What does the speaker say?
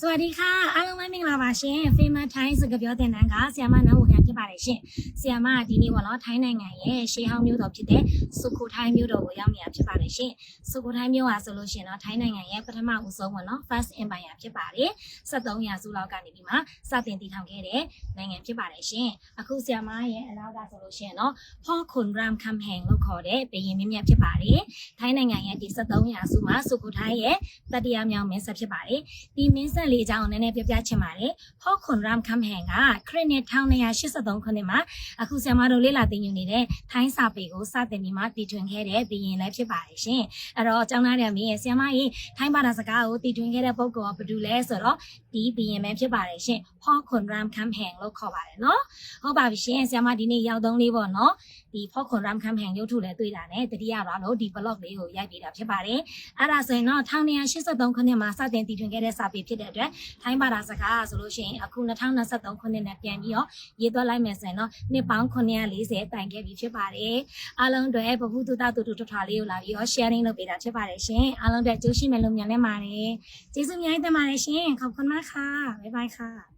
စวัสดีค่ะအားလုံးပဲမင်္ဂလာပါရှင် Famous Thai စကားပြောတင်တန်းကဆီယမနန်းဝခံဖြစ်ပါတယ်ရှင်ဆီယမကဒီနေ့ပေါ့နော်ထိုင်းနိုင်ငံရဲ့ရှေးဟောင်းမြို့တော်ဖြစ်တဲ့စုခိုထိုင်းမြို့တော်ကိုရောက်နေတာဖြစ်ပါတယ်ရှင်စုခိုထိုင်းမြို့ဟာဆိုလို့ရှိရင်တော့ထိုင်းနိုင်ငံရဲ့ပထမဦးဆုံးပေါ့နော် First Empire ဖြစ်ပါတယ်73ရာစုလောက်ကနေပြီးမှစတင်တည်ထောင်ခဲ့တဲ့နိုင်ငံဖြစ်ပါတယ်ရှင်အခုဆီယမရဲ့အနောက်ကဆိုလို့ရှိရင်တော့ Paul Khunram Khamheng လို့ခေါ်တဲ့ဘုရင်မင်းမြတ်ဖြစ်ပါတယ်ထိုင်းနိုင်ငံရဲ့ဒီ73ရာစုမှာစုခိုထိုင်းရဲ့တတိယမြောက်မင်းဆက်ဖြစ်ပါတယ် ဒီမင်းဆက် လေးအကြောင်းကိုနည်းနည်းပြပြချင်ပါတယ်။ဟော့ခွန်ရမ်ခမ်ဟန်ကခရစ်နှစ်1983ခုနှစ်မှာအခုဆရာမတို့လေ့လာသင်ယူနေတဲ့ထိုင်းစာပေကိုစတင်ပြီးမှတည်ထွင်ခဲ့တဲ့ဘီရင်လည်းဖြစ်ပါတယ်ရှင်။အဲ့တော့ကျောင်းသားတွေမင်းရဲ့ဆရာမကြီးထိုင်းဘာသာစကားကိုတည်ထွင်ခဲ့တဲ့ပုဂ္ဂိုလ်ကဘယ်သူလဲဆိုတော့ဒီဘီရင်ပဲဖြစ်ပါတယ်ရှင်။ဟော့ခွန်ရမ်ခမ်ဟန်လို့ခေါ်ပါတယ်နော်။ဟုတ်ပါပြီရှင်ဆရာမဒီနေ့ရောက်သုံးလေးပေါ့နော်။ဒီဟော့ခွန်ရမ်ခမ်ဟန်ရုပ်ထုလည်းတွေ့တာနဲ့တတိယတော့လို့ဒီ blog လေးကိုရိုက်ပေးတာဖြစ်ပါတယ်။အဲ့ဒါဆိုရင်တော့1983ခုနှစ်မှာစတင်တည်ထွင်ခဲ့တဲ့စာပေဖြစ်တဲ့အတထိုင်းဘာသာစကားဆိုလို့ရှိရင်အခု2023ခုနှစ်နဲ့ပြန်ပြီးတော့ရေးသွက်လိုက်မယ်ဆိုရင်တော့နှစ်ပေါင်း940တိုင်ခဲ့ပြီဖြစ်ပါတယ်အားလုံးတွေဘဝတုတတူတူထွထွားလေးကိုလာပြီးတော့ sharing လုပ်ပေးတာဖြစ်ပါတယ်ရှင်အားလုံးတွေကြိုးရှိမယ်လို့မျှော်လင့်ပါတယ်ကျေးဇူးအများကြီးတင်ပါတယ်ရှင်ขอบคุณมากค่ะบ๊ายบายค่ะ